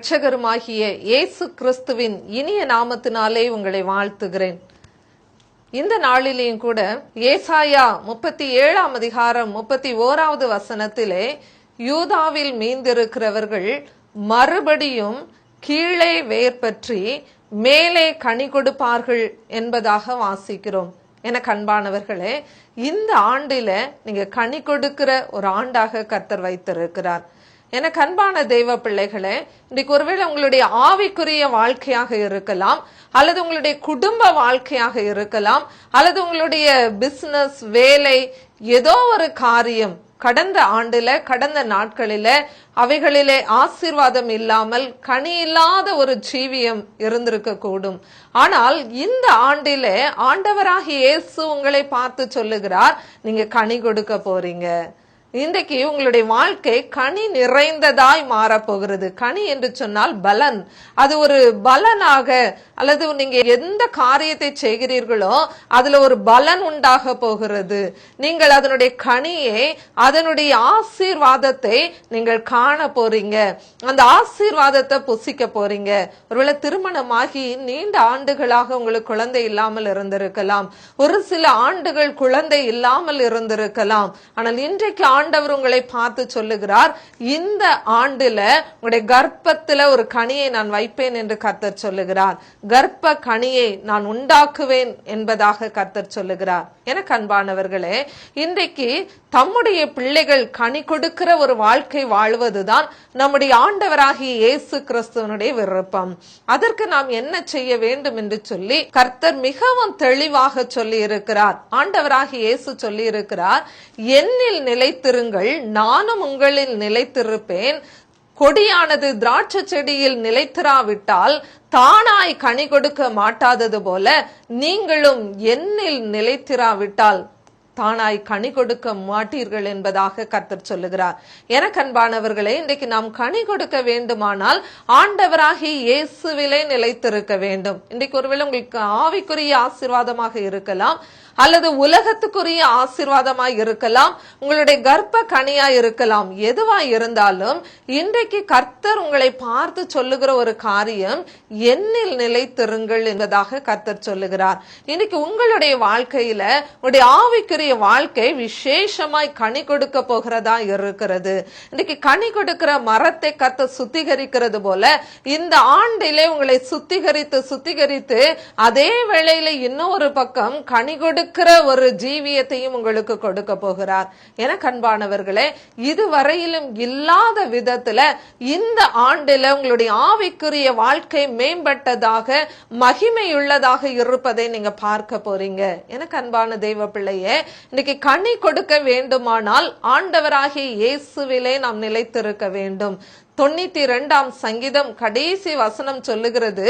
இரட்சகருமாகிய இயேசு கிறிஸ்துவின் இனிய நாமத்தினாலே உங்களை வாழ்த்துகிறேன். இந்த நாளிலேயும் கூட ஏசாயா முப்பத்தி ஏழாம் அதிகாரம் முப்பத்தி ஓராவது வசனத்திலே யூதாவில் மீந்திருக்கிறவர்கள் மறுபடியும் கீழே வேர் பற்றி மேலே கனி கொடுப்பார்கள் என்பதாக வாசிக்கிறோம். என கண்பானவர்களே இந்த ஆண்டில நீங்க கனி கொடுக்கிற ஒரு ஆண்டாக கர்த்தர் வைத்திருக்கிறார். என கண்பான தெய்வ பிள்ளைகளே இன்னைக்கு ஒருவேளை உங்களுடைய ஆவிக்குரிய வாழ்க்கையாக இருக்கலாம் அல்லது உங்களுடைய குடும்ப வாழ்க்கையாக இருக்கலாம் அல்லது உங்களுடைய பிசினஸ் வேலை ஏதோ ஒரு காரியம் கடந்த ஆண்டுல கடந்த நாட்களில அவைகளிலே ஆசீர்வாதம் இல்லாமல் கனி இல்லாத ஒரு ஜீவியம் இருந்திருக்க கூடும். ஆனால் இந்த ஆண்டிலே ஆண்டவராகி இயேசு உங்களை பார்த்து சொல்லுகிறார் நீங்க கனி கொடுக்க போறீங்க. இன்றைக்கு உங்களுடைய வாழ்க்கை கனி நிறைந்ததாய் மாறப்போகிறது. கனி என்று சொன்னால் பலன். அது ஒரு பலனாக அல்லது நீங்க எந்த காரியத்தை செய்கிறீர்களோ அதுல ஒரு பலன் உண்டாக போகிறது. நீங்கள் அதனுடைய கனியை அதனுடைய ஆசீர்வாதத்தை நீங்கள் காண போறீங்க. அந்த ஆசீர்வாதத்தை புசிக்க போறீங்க. ஒருவேளை திருமணமாகி நீண்ட ஆண்டுகளாக உங்களுக்கு குழந்தை இல்லாமல் இருந்திருக்கலாம். ஒரு சில ஆண்டுகள் குழந்தை இல்லாமல் இருந்திருக்கலாம். ஆனால் இன்றைக்கு ஆண்டவர் உங்களை பார்த்து சொல்லுகிறார் இந்த ஆண்டுல உங்களுடைய கர்ப்பத்துல ஒரு கனியை நான் வைப்பேன் என்று கர்த்தர் சொல்லுகிறார். கர்ப்ப கனியை நான் உண்டாக்குவேன் என்பதாக கர்த்தர் சொல்லுகிறார். என கண்பானவர்களே இன்றைக்கு தம்முடைய பிள்ளைகள் கனி கொடுக்கிற ஒரு வாழ்க்கை வாழ்வதுதான் நம்முடைய ஆண்டவராகிய இயேசு கிறிஸ்துவனுடைய விருப்பம். அதற்கு நாம் என்ன செய்ய வேண்டும் என்று சொல்லி கர்த்தர் மிகவும் தெளிவாக சொல்லி இருக்கிறார் ஆண்டவராகிய இயேசு சொல்லி இருக்கிறார் என்னில் நிலைத்திருங்கள் நானும் உங்களில் நிலைத்திருப்பேன். கொடியானது திராட்சை செடியில் நிலைத்திராவிட்டால் தானாய் கனி கொடுக்க மாட்டாதது போல நீங்களும் என்னில் நிலைத்திராவிட்டால் தானாய் கனி கொடுக்க மாட்டீர்கள் என்பதாக கர்த்தர் சொல்லுகிறார். என கண்பானவர்களே இன்றைக்கு நாம் கனி கொடுக்க வேண்டுமானால் ஆண்டவராகி இயேசுவிலே நிலைத்திருக்க வேண்டும். இன்றைக்கு ஒருவேளை உங்களுக்கு ஆவிக்குரிய ஆசீர்வாதமாக இருக்கலாம். அல்லது உலகத்துக்குரிய ஆசீர்வாதமாய் இருக்கலாம் உங்களுடைய கர்ப்ப கனியா இருக்கலாம் எதுவா இருந்தாலும் இன்றைக்கு கர்த்தர் உங்களை பார்த்து சொல்லுகிற ஒரு காரியம் என்னில் நிலைத்திருங்கள் என்பதாக கர்த்தர் சொல்லுகிறார். இன்னைக்கு உங்களுடைய வாழ்க்கையில உங்களுடைய ஆவிக்குரிய வாழ்க்கை விசேஷமாய் கனி கொடுக்க போகிறதா இருக்கிறது. இன்னைக்கு கனி கொடுக்கிற மரத்தை கர்த்தர் சுத்திகரிக்கிறது போல இந்த ஆண்டிலே உங்களை சுத்திகரித்து சுத்திகரித்து அதே வேளையில இன்னொரு பக்கம் கனி கொடு கொடுக்கிற ஒரு ஜீவியத்தையும் உங்களுக்கு கொடுக்க போகிறார். என கண்பானவர்களே இதுவரையிலும் இல்லாத விதத்துல இந்த ஆண்டுல உங்களுடைய ஆவிக்குரிய வாழ்க்கை மேம்பட்டதாக மகிமையுள்ளதாக இருப்பதை நீங்க பார்க்க போறீங்க. என கண்பான தெய்வ பிள்ளையே இன்னைக்கு கனி கொடுக்க வேண்டுமானால் ஆண்டவராகிய இயேசுவிலே நாம் நிலைத்திருக்க வேண்டும். தொண்ணூத்தி இரண்டாம் சங்கீதம் கடைசி வசனம் சொல்லுகிறது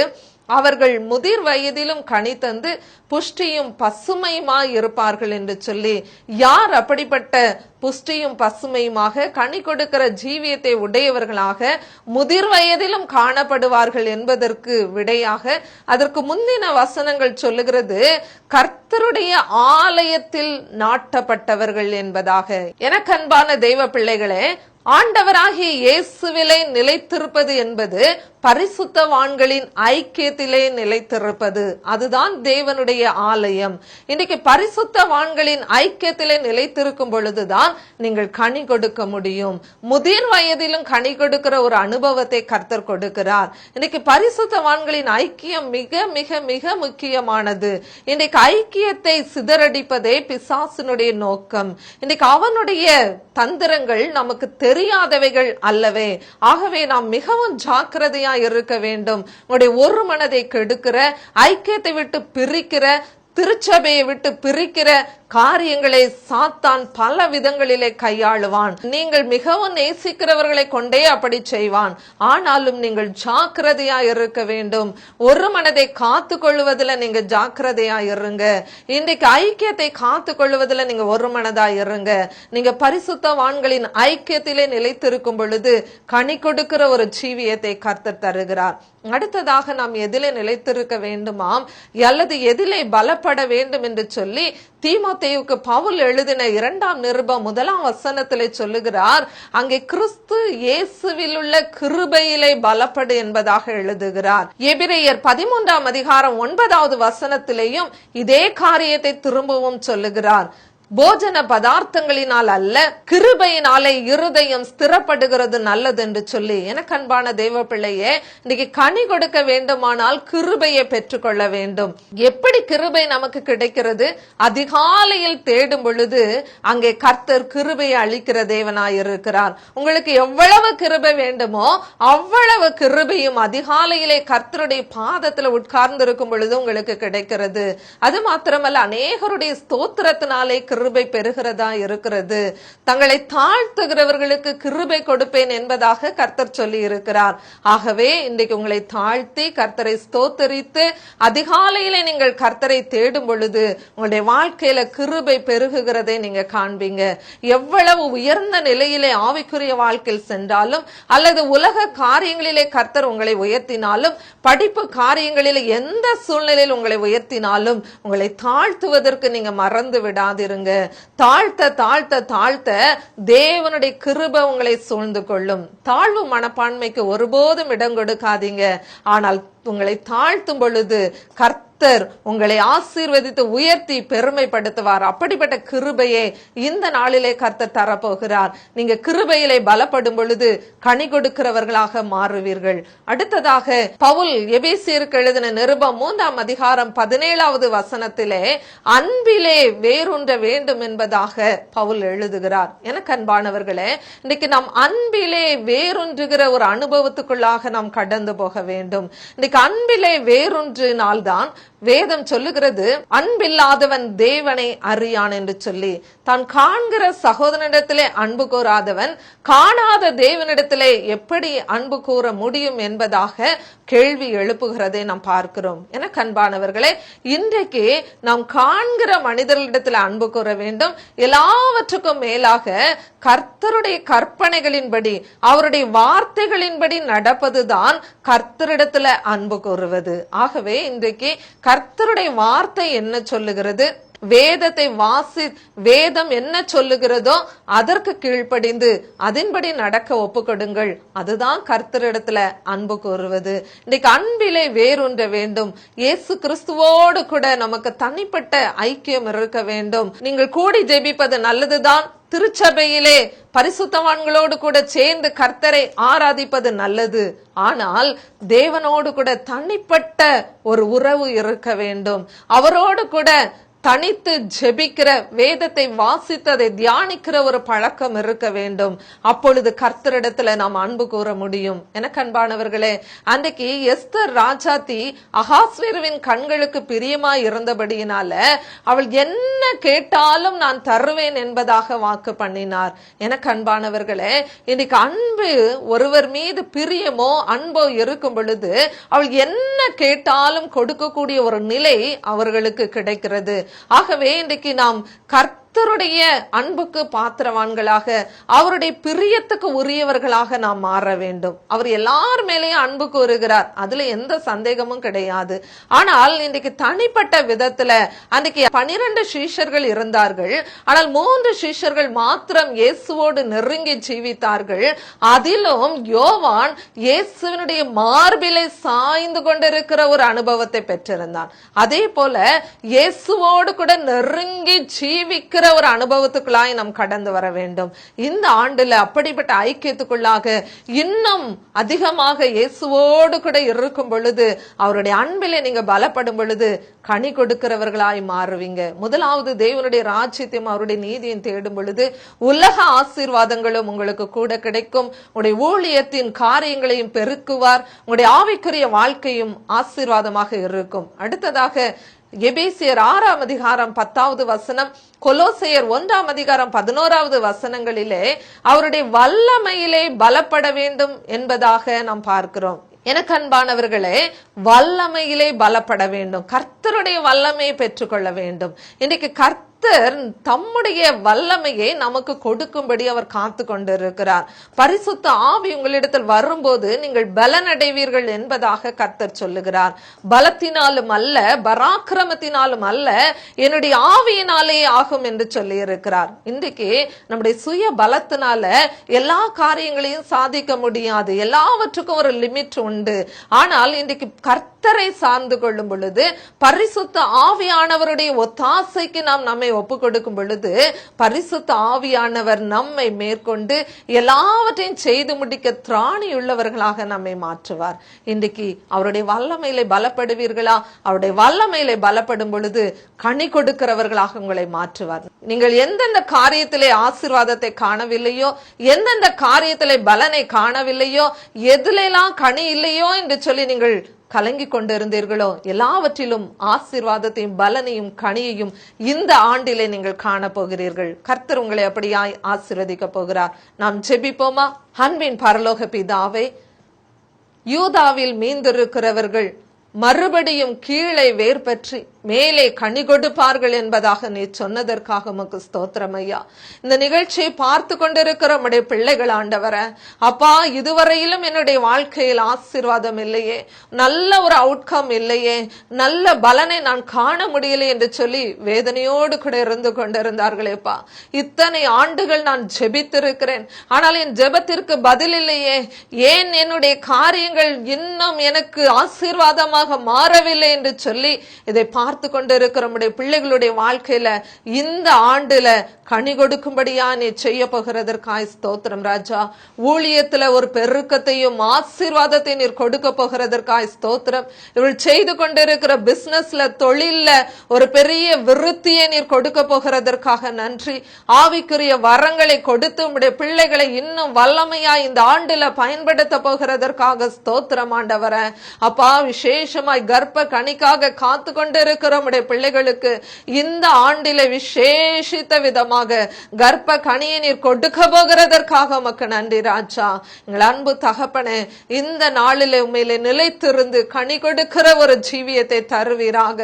அவர்கள் முதிர் வயதிலும் கனி தந்து புஷ்டியும் பசுமையுமாய் இருப்பார்கள் என்று சொல்லி யார் அப்படிப்பட்ட புஷ்டியும் பசுமையுமாக கனி கொடுக்கிற ஜீவியத்தை உடையவர்களாக முதிர் வயதிலும் காணப்படுவார்கள் என்பதற்கு விடையாக அதற்கு முந்தின வசனங்கள் சொல்லுகிறது கர்த்தருடைய ஆலயத்தில் நாட்டப்பட்டவர்கள் என்பதாக. எனக்கு அன்பான தெய்வ பிள்ளைகளே ஆண்டவராகிய இயேசுவிலே நிலைத்திருப்பது என்பது பரிசுத்தவான்களின் ஐக்கியத்திலே நிலைத்திருப்பது. அதுதான் தேவனுடைய ஆலயம். இன்னைக்கு பரிசுத்தவான்களின் ஐக்கியத்திலே நிலைத்திருக்கும் பொழுதுதான் நீங்கள் கனி கொடுக்க முடியும். முதிர் வயதிலும் கனி கொடுக்கிற ஒரு அனுபவத்தை கர்த்தர் கொடுக்கிறார். இன்னைக்கு பரிசுத்தவான்களின் ஐக்கியம் மிக மிக மிக முக்கியமானது. இன்னைக்கு ஐக்கியத்தை சிதறடிப்பதே பிசாசினுடைய நோக்கம். இன்னைக்கு அவனுடைய தந்திரங்கள் நமக்கு தெரியாதவைகள் அல்லவே. ஆகவே நாம் மிகவும் ஜாக்கிரதையா இருக்க வேண்டும். உங்களுடைய ஒரு மனதை கெடுக்கிற ஐக்கியத்தை விட்டு பிரிக்கிற திருச்சபையை விட்டு பிரிக்கிற காரியங்களை சாத்தான் பல விதங்களிலே கையாளுவான். நீங்கள் மிகவும் நேசிக்கிறவர்களை கொண்டே அப்படி செய்வான். ஆனாலும் நீங்கள் ஜாக்கிரதையா இருக்க வேண்டும். ஒரு மனதை காத்து கொள்வதில் நீங்க ஜாக்கிரதையா இருங்க. இன்றைக்கு ஐக்கியத்தை காத்து கொள்வதில் நீங்க ஒரு மனதா இருங்க. நீங்க பரிசுத்தவான்களின் ஐக்கியத்திலே நிலைத்திருக்கும் பொழுது கனி கொடுக்கிற ஒரு ஜீவியத்தை கர்த்தர் தருகிறார். அடுத்ததாக நாம் எதிலே நிலைத்திருக்க வேண்டுமாம். அல்லது எதிலே பலப்பட பலப்பட வேண்டும் என்று சொல்லி தீமோத்தேயுக்கு பவுல் எழுதின இரண்டாம் நிருபம் முதலாம் வசனத்திலே சொல்லுகிறார் அங்கே கிறிஸ்து இயேசுவில் உள்ள கிருபையிலே பலப்படு என்பதாக எழுதுகிறார். எபிரேயர் பதிமூன்றாம் அதிகாரம் ஒன்பதாவது வசனத்திலேயும் இதே காரியத்தை திரும்பவும் சொல்லுகிறார். போஜன பதார்த்தங்களினால் அல்ல கிருபையினாலே இருதயம் ஸ்திரப்படுகிறது நல்லது என்று சொல்லி எனக்கு அன்பான தெய்வ பிள்ளையே இன்னைக்கு கனி கொடுக்க வேண்டுமானால் கிருபையை பெற்றுக்கொள்ள வேண்டும். எப்படி கிருபை நமக்கு கிடைக்கிறது? அதிகாலையில் தேடும் பொழுது அங்கே கர்த்தர் கிருபையை அளிக்கிற தேவனாய் இருக்கிறார். உங்களுக்கு எவ்வளவு கிருபை வேண்டுமோ அவ்வளவு கிருபையும் அதிகாலையிலே கர்த்தருடைய பாதத்துல உட்கார்ந்து இருக்கும் பொழுது உங்களுக்கு கிடைக்கிறது. அது மாத்திரமல்ல அநேகருடைய ஸ்தோத்திரத்தினாலே கிருபை பெறுகிறதா இருக்கிறது. தங்களை தாழ்த்துகிறவர்களுக்கு கிருபை கொடுப்பேன் என்பதாக கர்த்தர் சொல்லி இருக்கிறார் ஆகவே இன்றைக்கு உங்களை தாழ்த்தி கர்த்தரை ஸ்தோத்தரித்து அதிகாலையிலே நீங்கள் கர்த்தரை தேடும் பொழுது உங்களுடைய வாழ்க்கையில கிருபை பெருகுகிறதை நீங்க காண்பீங்க. எவ்வளவு உயர்ந்த நிலையிலே ஆவிக்குரிய வாழ்க்கையில் சென்றாலும் அல்லது உலக காரியங்களிலே கர்த்தர் உங்களை உயர்த்தினாலும் படிப்பு காரியங்களில் எந்த சூழ்நிலையில் உங்களை உயர்த்தினாலும் உங்களை தாழ்த்துவதற்கு நீங்க மறந்து விடாதிருங்க. தாழ்த்த தாழ்த்த தாழ்த்த தேவனுடைய கிருப உங்களை சூழ்ந்து கொள்ளும். தாழ்வு மனப்பான்மைக்கு ஒருபோதும் இடம் கொடுக்காதீங்க. ஆனால் உங்களை தாழ்த்தும் பொழுது கர்த்தர் உங்களை ஆசீர்வதித்து உயர்த்தி பெருமைப்படுத்துவார். அப்படிப்பட்ட கிருபையை இந்த நாளிலே கர்த்தர் தரப்போகிறார். நீங்க கிருபையிலே பலப்படும் பொழுது கனி கொடுக்கிறவர்களாக மாறுவீர்கள். அடுத்ததாக பவுல் எபேசியருக்கு எழுதின நிருபம் மூன்றாம் அதிகாரம் பதினேழாவது வசனத்திலே அன்பிலே வேறுன்ற வேண்டும் என்பதாக பவுல் எழுதுகிறார். எனக்கு அன்பானவர்களே இன்னைக்கு நாம் அன்பிலே வேறுன்றுகிற ஒரு அனுபவத்துக்குள்ளாக நாம் கடந்து போக வேண்டும். இன்னைக்கு அன்பிலே வேறொன்றினால்தான் வேதம் சொல்லுகிறது அன்பில்லாதவன் தேவனை அறியான் என்று சொல்லி. தான் காண்கிற சகோதரனிடத்திலே அன்பு கூறாதவன் காணாத தேவனிடத்திலே எப்படி அன்பு கூற முடியும் என்பதாக கேள்வி எழுப்புகிறதை நாம் பார்க்கிறோம். என கண்பானவர்களே இன்றைக்கு நாம் காண்கிற மனிதர்களிடத்தில் அன்பு கூற வேண்டும். எல்லாவற்றுக்கும் மேலாக கர்த்தருடைய கற்பனைகளின்படி அவருடைய வார்த்தைகளின்படி நடப்பதுதான் கர்த்தரிடத்துல அன்பு கூறுவது. ஆகவே இன்றைக்கு கர்த்தருடைய வார்த்தை என்ன சொல்லுகிறது? வேதத்தை வாசி வேதம் என்ன சொல்லுகிறதோ அதற்கு கீழ்ப்படிந்து அதன்படி நடக்க ஒப்புக்கொடுங்கள். அதுதான் கர்த்தரிடத்துல அன்பு கூறுவது. இன்னைக்கு அன்பிலே வேறொன்ற வேண்டும். இயேசு கிறிஸ்துவோடு கூட நமக்கு தனிப்பட்ட ஐக்கியம் இருக்க வேண்டும். நீங்கள் கூடி ஜெபிப்பது நல்லதுதான். திருச்சபையிலே பரிசுத்தவான்களோடு கூட சேர்ந்து கர்த்தரை ஆராதிப்பது நல்லது. ஆனால் தேவனோடு கூட தனிப்பட்ட ஒரு உறவு இருக்க வேண்டும். அவரோடு கூட தனித்து ஜெபிக்கிற வேதத்தை வாசித்ததை தியானிக்கிற ஒரு பழக்கம் இருக்க வேண்டும். அப்பொழுது கர்த்தரிடத்துல நாம் அன்பு கூற முடியும். எனக்கு அன்பானவர்களே அன்றைக்கு எஸ்தர் ராஜாத்தி அகாஸ்வேருவின் கண்களுக்கு பிரியமா இருந்தபடியினால அவள் என்ன கேட்டாலும் நான் தருவேன் என்பதாக வாக்கு பண்ணினார். எனக்கு அன்பானவர்களே இன்னைக்கு அன்பு ஒருவர் மீது பிரியமோ அன்போ இருக்கும் பொழுது அவள் என்ன கேட்டாலும் கொடுக்கக்கூடிய ஒரு நிலை அவர்களுக்கு கிடைக்கிறது. ஆகவே இன்றைக்கு நாம் கர்த்தருடைய அன்புக்கு பாத்திரவான்களாக அவருடைய பிரியத்துக்கு உரியவர்களாக நாம் மாற வேண்டும். அவர் எல்லார் மேலேயும் அன்பு கூறுகிறார். அதுல எந்த சந்தேகமும் கிடையாது. ஆனால் இன்றைக்கு தனிப்பட்ட விதத்துல அன்றைக்கு பனிரெண்டு சீஷர்கள் இருந்தார்கள். ஆனால் மூன்று சீஷர்கள் மாத்திரம் இயேசுவோடு நெருங்கி ஜீவித்தார்கள். அதிலும் யோவான் இயேசுவினுடைய மார்பிலை சாய்ந்து கொண்டிருக்கிற ஒரு அனுபவத்தை பெற்றிருந்தான். அதே போல இயேசுவோடு கூட நெருங்கி என்கிற ஒரு அனுபவத்துக்குள்ளாய் நாம் கடந்து வர வேண்டும். இந்த ஆண்டுல அப்படிப்பட்ட ஐக்கியத்துக்குள்ளாக இன்னும் அதிகமாக இயேசுவோடு கூட இருக்கும் பொழுது அவருடைய அன்பிலே நீங்க பலப்படும் பொழுது கனி கொடுக்கிறவர்களாய் மாறுவீங்க. முதலாவது தேவனுடைய ராஜ்யத்தையும் அவருடைய நீதியும் தேடும் பொழுது உலக ஆசீர்வாதங்களும் உங்களுக்கு கூட கிடைக்கும். உங்களுடைய ஊழியத்தின் காரியங்களையும் பெருக்குவார். உங்களுடைய ஆவிக்குரிய வாழ்க்கையும் ஆசீர்வாதமாக இருக்கும். அடுத்ததாக எபேசியர் ஆறாம் அதிகாரம் பத்தாவது வசனம் கொலோசையர் ஒன்றாம் அதிகாரம் பதினோராவது வசனங்களிலே அவருடைய வல்லமையிலே பலப்பட வேண்டும் என்பதாக நாம் பார்க்கிறோம். எனக்கு அன்பானவர்களே வல்லமையிலே பலப்பட வேண்டும். கர்த்தருடைய வல்லமையை பெற்றுக்கொள்ள வேண்டும். இன்றைக்கு கர்த்த கர்த்தர் தம்முடைய வல்லமையை நமக்கு கொடுக்கும்படி அவர் காத்து கொண்டிருக்கிறார். பரிசுத்த ஆவி உங்களிடத்தில் வரும்போது நீங்கள் பலனடைவீர்கள் என்பதாக கர்த்தர் சொல்லுகிறார். பலத்தினாலும் அல்ல பராக்கிரமத்தினாலும் அல்ல என்னுடைய ஆவியினாலே ஆகும் என்று சொல்லி இருக்கிறார் இன்றைக்கு நம்முடைய சுய பலத்தினால எல்லா காரியங்களையும் சாதிக்க முடியாது. எல்லாவற்றுக்கும் ஒரு லிமிட் உண்டு. ஆனால் இன்றைக்கு கர்த்தரை சார்ந்து கொள்ளும் பொழுது பரிசுத்த ஆவியானவருடைய ஒத்தாசைக்கு நாம் நம்மை ஒப்பு கொடுக்கும் பொழுது பரிசுத்த ஆவியானவர் நம்மை மேற்கொண்டு எல்லாவற்றையும் செய்து முடிக்க திராணி உள்ளவர்களாக நம்மை மாற்றுவார். இன்றைக்கு அவருடைய வல்லமையிலே பலப்படுவீர்களா? அவருடைய வல்லமையிலே பலப்படும் பொழுது கனி கொடுக்கிறவர்களாக உங்களை மாற்றுவார். நீங்கள் எந்தெந்த காரியத்திலே ஆசீர்வாதத்தை காணவில்லையோ எந்தெந்த காரியத்திலே பலனை காணவில்லையோ எதுலெல்லாம் கனி இல்லையோ என்று சொல்லி நீங்கள் கலங்கி கொண்டிருந்தீர்களோ எல்லாவற்றிலும் ஆசீர்வாதத்தையும் பலனையும் கனியையும் இந்த ஆண்டிலே நீங்கள் காண போகிறீர்கள். கர்த்தர் உங்களை அப்படியாய் ஆசீர்வதிக்க போகிறார். நாம் ஜெபிப்போமா? அன்பின் பரலோக பிதாவே யூதாவில் மீந்திருக்கிறவர்கள் மறுபடியும் கீழே வேர் பற்றி மேலே கனி கொடுப்பார்கள் என்பதாக நீ சொன்னதற்காக உமக்கு ஸ்தோத்திரம் ஐயா. இந்த நிகழ்ச்சியை பார்த்து கொண்டிருக்கிற நம்முடைய பிள்ளைகள் ஆண்டவர அப்பா இதுவரையிலும் என்னுடைய வாழ்க்கையில் ஆசீர்வாதம் இல்லையே நல்ல ஒரு அவுட்கம் இல்லையே நல்ல பலனை நான் காண முடியலை என்று சொல்லி வேதனையோடு கூட இருந்து கொண்டிருந்தார்களேப்பா இத்தனை ஆண்டுகள் நான் ஜெபித்திருக்கிறேன் ஆனால் என் ஜெபத்திற்கு பதில் இல்லையே. ஏன் என்னுடைய காரியங்கள் இன்னும் எனக்கு ஆசீர்வாதமாக மாறவில்லை என்று சொல்லி இதை பார்த்து கொண்டிருக்கிற நம்முடைய பிள்ளைகளுடைய வாழ்க்கையில இந்த ஆண்டுல கனி கொடுக்கும்படியா நீ செய்ய போகிறதற்காய் ஸ்தோத்திரம் ராஜா. ஊழியத்துல ஒரு பெருக்கத்தையும் ஆசீர்வாதத்தை நீர் கொடுக்க போகிறதற்காய் ஸ்தோத்திரம். இவள் செய்து கொண்டிருக்கிற பிசினஸ்ல தொழில்ல ஒரு பெரிய விருத்தியை நீர் கொடுக்க போகிறதற்காக நன்றி. ஆவிக்குரிய வரங்களை கொடுத்து உடைய பிள்ளைகளை இன்னும் வல்லமையா இந்த ஆண்டுல பயன்படுத்த போகிறதற்காக ஸ்தோத்திரம் ஆண்டவர. அப்பா விசேஷமாய் கர்ப்ப கணிக்காக காத்து கொண்டிருக்கிற நம்முடைய பிள்ளைகளுக்கு இந்த ஆண்டில விசேஷித்த விதமாக கர்ப்ப கனியை நீர் கொடுக்க போகிறதற்காக உமக்கு நன்றி ராஜா. எங்கள் அன்பு தகப்பனே இந்த நாளிலே உண்மையிலே நிலைத்திருந்து கனி கொடுக்கிற ஒரு ஜீவியத்தை தருவீராக.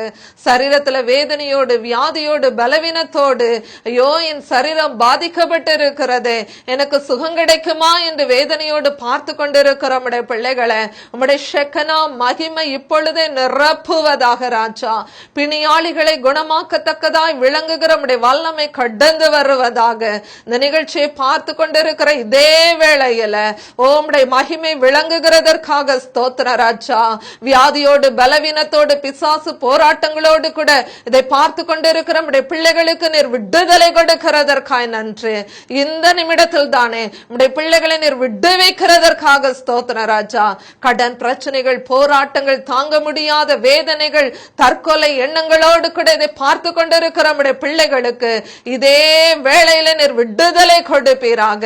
சரீரத்துல வேதனையோடு வியாதியோடு பலவீனத்தோடு ஐயோ என் சரீரம் பாதிக்கப்பட்டு இருக்கிறதே எனக்கு சுகம் கிடைக்குமா என்று வேதனையோடு பார்த்து கொண்டிருக்கிற நம்முடைய பிள்ளைகளை நம்முடைய செக்கனா மகிமை இப்போ இப்பொழுதே நிரப்புவதாக ராஜா. பிணியாளிகளை குணமாக்கத்தக்கதாய் விளங்குகிற உடைய வல்லமை கடந்து வருவதாக இந்த நிகழ்ச்சியை பார்த்து கொண்டிருக்கிற இதே வேளையில ஓம்டைய மகிமை விளங்குகிறதற்காக ஸ்தோத்திர ராஜா. வியாதியோடு பலவீனத்தோடு பிசாசு போராட்டங்களோடு கூட இதை பார்த்து கொண்டிருக்கிற உடைய பிள்ளைகளுக்கு நீர் விடுதலை கொடுக்கிறதற்காய் நன்று. இந்த நிமிடத்தில் தானே உடைய பிள்ளைகளை நீர் விடுவிக்கிறதற்காக ஸ்தோத்திர ராஜா. கடன் பிரச்சனைகள் போராட்டங்கள் தாங்க தாங்க முடியாத வேதனைகள் தற்கொலை எண்ணங்களோடு கூட இதை பார்த்து கொண்டிருக்கிற நம்முடைய பிள்ளைகளுக்கு இதே வேளையில நீர் விடுதலை கொடுப்பீராக.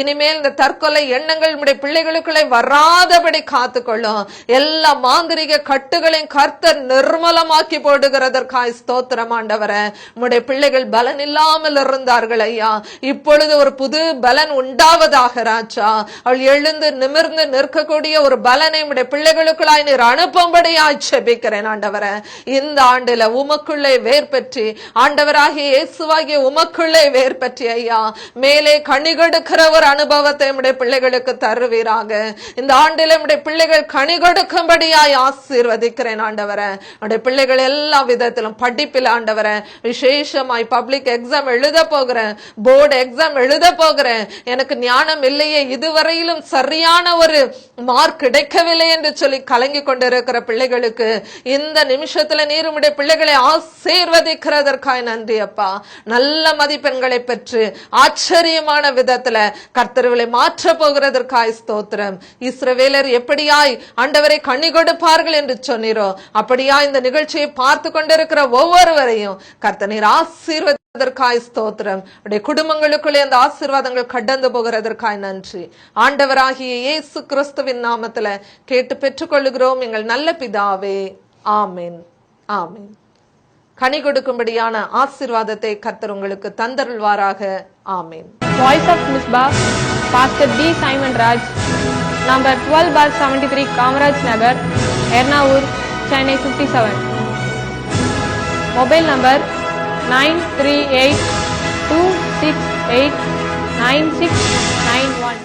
இனிமேல் இந்த தற்கொலை எண்ணங்கள் நம்முடைய பிள்ளைகளுக்குள்ளே வராதபடி காத்துக்கொள்ளும். எல்லா மாந்திரிக கட்டுகளையும் கர்த்தர் நிர்மலமாக்கி போடுகிறதற்காய் ஸ்தோத்திரம் ஆண்டவரே. உம்முடைய பிள்ளைகள் பலன் இல்லாமல் இருந்தார்கள் ஐயா. இப்பொழுது ஒரு புது பலன் உண்டாவதாக ராஜா. அவள் எழுந்து நிமிர்ந்து நிற்கக்கூடிய ஒரு பலனை உம்முடைய பிள்ளைகளுக்குள்ளாய் நீர் அனுப்பும்படி அனுப்பும்படியாய் செபிக்கிறேன் ஆண்டவர. இந்த ஆண்டுல உமக்குள்ளே வேர் பற்றி ஆண்டவராகிய இயேசுவாகிய உமக்குள்ளே வேர் ஐயா. மேலே கனி கொடுக்கிற ஒரு அனுபவத்தை நம்முடைய பிள்ளைகளுக்கு தருவீராக. இந்த ஆண்டில் நம்முடைய பிள்ளைகள் கனி கொடுக்கும்படியாய் ஆசீர்வதிக்கிறேன் ஆண்டவர. நம்முடைய பிள்ளைகள் எல்லா விதத்திலும் படிப்பில் ஆண்டவரை. விசேஷமாய் பப்ளிக் எக்ஸாம் எழுத போகிறேன் போர்டு எக்ஸாம் எழுத போகிறேன். எனக்கு ஞானம் இல்லையே இதுவரையிலும் சரியான ஒரு மார்க் கிடைக்கவில்லை என்று சொல்லி கலங்கி கொண்டிருக்கிற பிள்ளைகளுக்கு இந்த நிமிஷத்துல நீர் உம்முடைய பிள்ளைகளை ஆசீர்வதிக்கிறதற்காய் நன்றி அப்பா. நல்ல மதிப்பெண்களை பெற்று ஆச்சரியமான விதத்துல கர்த்தர்களை மாற்ற போகிறதற்காய் ஸ்தோத்திரம். இஸ்ரவேலர் எப்படியாய் ஆண்டவரை கண்ணி கொடுப்பார்கள் என்று சொன்னீரோ அப்படியா இந்த நிகழ்ச்சியை பார்த்து கொண்டிருக்கிற ஒவ்வொருவரையும் கர்த்தனீர் அதற்காய் ஸ்தோத்திரம். உடைய குடும்பங்களுக்குள்ளே அந்த ஆசீர்வாதங்கள் கடந்து போகிறதற்காய் நன்றி. ஆண்டவராகிய இயேசு கிறிஸ்துவின் நாமத்துல கேட்டு பெற்றுக்கொள்ளுகிறோம். எங்கள் நல்ல பிதாவே ஆமீன். ஆமென். கனி கொடுக்கும்படியான ஆசீர்வாதத்தை கத்தர் உங்களுக்கு தந்தருள்வாராக. ஆமேன். Voice of Misbah pastor Misbah, Pastor D. Simon Raj, number 12 bar 73 Kamaraj Nagar, Ernaur, Chennai 57. Mobile number nine three eight two six eight nine six nine one